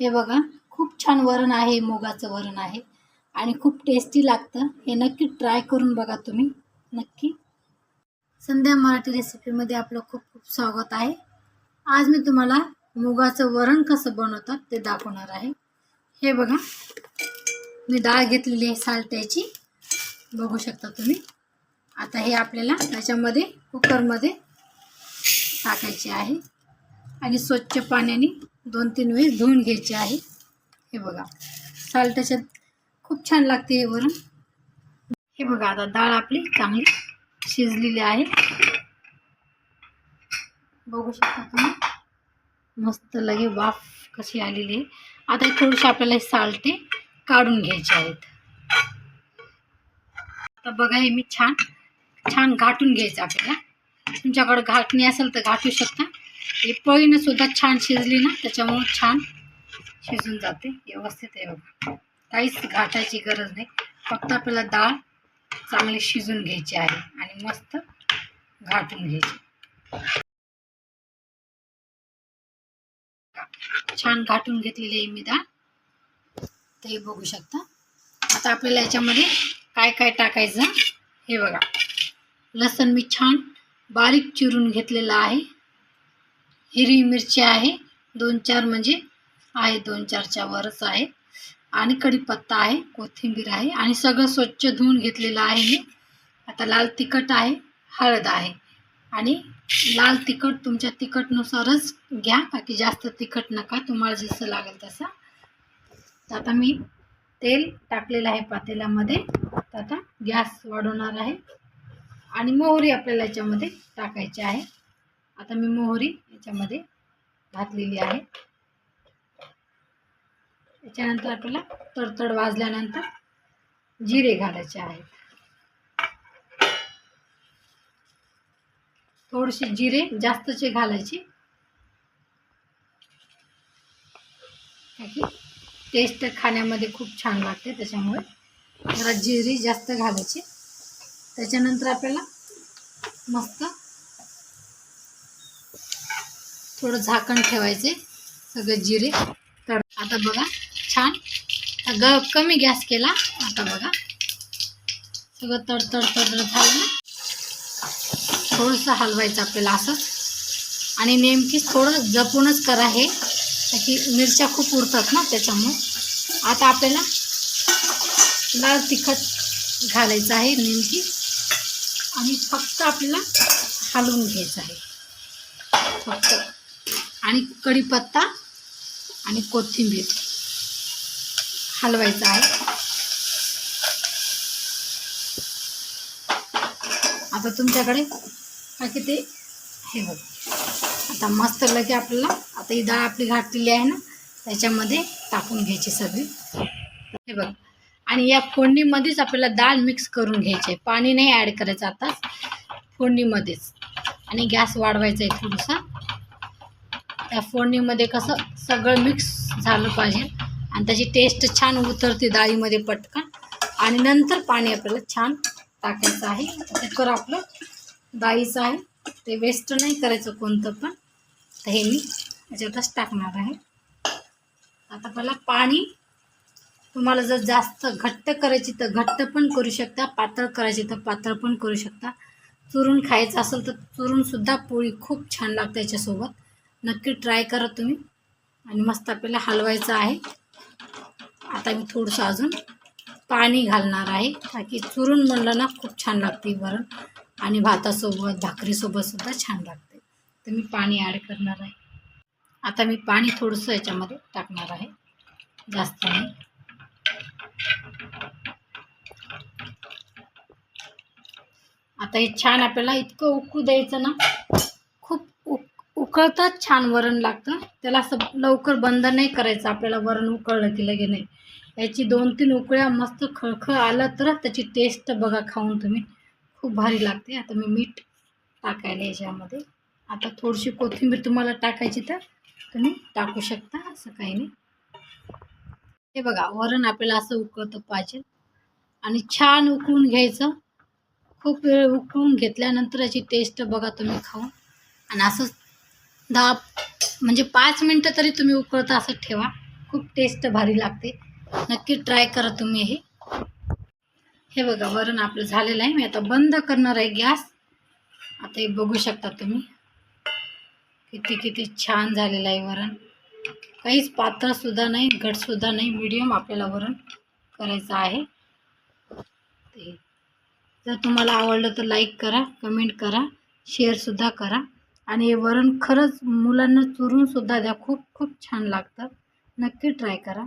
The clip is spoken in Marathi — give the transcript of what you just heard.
हे बघा खूप छान वरण आहे मुगाचं वरण आहे. आणि खूप टेस्टी लागतं. हे नक्की ट्राय करून बघा तुम्ही. नक्की. संध्या मराठी रेसिपीमध्ये आपलं खूप खूप स्वागत आहे. आज मी तुम्हाला मुगाचं वरण कसं बनवतात ते दाखवणार आहे. हे बघा. मी डाळ घेतलेली आहे सालट्याची. बघू शकता तुम्ही. आता हे आपल्याला त्याच्यामध्ये कुकरमध्ये टाकायचे आहे. आणि स्वच्छ पाण्याने दोन तीन वेळेस धुवून घ्यायचे आहे. हे बघा. सालट्याच्यात खूप छान लागते हे वरून. हे बघा आता डाळ आपली चांगली शिजलेली आहे. बघू शकता तुम्ही. मस्त लगे वाफ कशी आलेली आहे. आता थोडीशी थोडेसे आपल्याला हे सालटे काढून घ्यायचे आहेत. आता बघा हे मी छान छान घाटून घ्यायचं आपल्याला. तुमच्याकडे घाटणी असेल तर घाटू शकता. ही पोळीनं सुद्धा छान शिजली ना त्याच्यामुळं छान शिजून जाते. व्यवस्थित आहे बघा. काहीच घाटायची गरज नाही. फक्त आपल्याला डाळ चांगली शिजून घ्यायची आहे आणि मस्त घाटून घ्यायची. छान घाटून घेतलेली आहे मी डाळ. ते बघू शकता. आता आपल्याला याच्यामध्ये काय काय टाकायचं? हे बघा. लसण मी छान बारीक चिरून घेतलेलं आहे. हिरवी मिरची आहे. दोन चार म्हणजे आहे दोन चारच्या वरच आहे आणि कढीपत्ता आहे कोथिंबीर आहे. आणि सगळं स्वच्छ धुवून घेतलेलं आहे मी. आता लाल तिखट आहे हळद आहे. आणि लाल तिखट तुमच्या तिखटनुसारच घ्या. बाकी जास्त तिखट नका तुम्हाला जसं लागेल तसं. तर आता मी तेल टाकलेलं आहे पातेल्यामध्ये. तर आता गॅस वाढवणार आहे. आणि मोहरी आपल्याला याच्यामध्ये टाकायची आहे. आता मी मोहरी याच्यामध्ये घातलेली आहे. त्याच्यानंतर आपल्याला तडतड वाजल्यानंतर जिरे घालायचे आहेत. थोडेसे जिरे जास्तचे घालायचे. टेस्ट खाण्यामध्ये खूप छान लागते त्याच्यामुळे जरा जिरे जास्त घालायचे. त्याच्यानंतर आपल्याला मस्त थोडं झाकण ठेवायचे सगळे जिरे. तर आता बघा छान. ग कमी गॅस केला. आता बघा. सगळं तडतड तडतड झालं थोडंसं हलवायचं आपल्याला असंच आणि नेमकीच थोडं जपूनच करा हे. की मिरच्या खूप उरतात ना त्याच्यामुळे. आता आपल्याला लाल तिखट घालायचं आहे नेमकी. आणि फक्त आपल्याला हलवून घ्यायचं आहे. फक्त. आणि कढीपत्ता आणि कोथिंबीर हलवायचं आहे. आता तुमच्याकडे बाकी ते हे बघ. आता मस्त लगे आपल्याला आता ही डाळ आपली घातलेली आहे ना त्याच्यामध्ये टाकून घ्यायची सगळी. हे बघ. आणि या फोडणीमध्येच आपल्याला डाळ मिक्स करून घ्यायची आहे. पाणी नाही ॲड करायचं आता. फोडणीमध्येच. आणि गॅस वाढवायचा आहे थोडासा. त्या फोडणीमध्ये कसं सगळं मिक्स झालं पाहिजे. आणि त्याची टेस्ट छान उतरते डाळीमध्ये पटकन. आणि नंतर पाणी आपल्याला छान टाकायचं आहे. कुकर आपलं डाळीचं आहे. ते वेस्ट नाही करायचं कोणतं पण. तर हे मी याच्यातच टाकणार आहे. आता पहिला पाणी तुम्हाला जर जास्त घट्ट करायची तर घट्ट पण करू शकता पातळ करायची तर पातळ पण करू शकता. चुरून खायचं असेल तर चुरूनसुद्धा पोळी खूप छान लागते याच्यासोबत. नक्की ट्राय करा तुम्ही. आणि मस्त आपल्याला हलवायचं आहे. आता मी थोडंसं अजून पाणी घालणार आहे. ताकी चुरून म्हणलं ना खूप छान लागते वरण आणि भातासोबत भाकरीसोबतसुद्धा छान लागते. तर मी पाणी ॲड करणार आहे. आता मी पाणी थोडंसं याच्यामध्ये टाकणार आहे. जास्त नाही. आता हे छान आपल्याला इतकं उकळू द्यायचं ना उकळतच छान वरण लागतं. त्याला असं लवकर बंद नाही करायचं. आपल्याला वरण उकळलं की लगे नाही. याची दोन तीन उकळ्या मस्त खळखळ आलं तर त्याची टेस्ट बघा खाऊन तुम्ही. खूप भारी लागते. आता मी मीठ टाकायला याच्यामध्ये. आता थोडीशी कोथिंबीर तुम्हाला टाकायची तर तुम्ही टाकू शकता. असं काही नाही. हे बघा वरण आपल्याला असं उकळतं पाहिजे. आणि छान उकळून घ्यायचं. खूप वेळ उकळून घेतल्यानंतर याची टेस्ट बघा तुम्ही खाऊन. आणि असंच दहा म्हणजे पाच मिनटं तरी तुम्ही उकळता असं ठेवा. खूप टेस्ट भारी लागते. नक्की ट्राय करा तुम्ही हे. हे बघा वरण आपलं झालेलं आहे. मी आता बंद करणार आहे गॅस. आता हे बघू शकता तुम्ही. किती किती छान झालेलं आहे वरण. काहीच पात्रसुद्धा नाही घटसुद्धा नाही. मिडियम आपल्याला वरण करायचं आहे. ते. जर तुम्हाला आवडलं तर लाईक करा कमेंट करा शेअरसुद्धा करा. आणि हे वरण खरंच मुलांना चुरूनसुद्धा द्या. खूप खूप छान लागतं. नक्की ट्राय करा.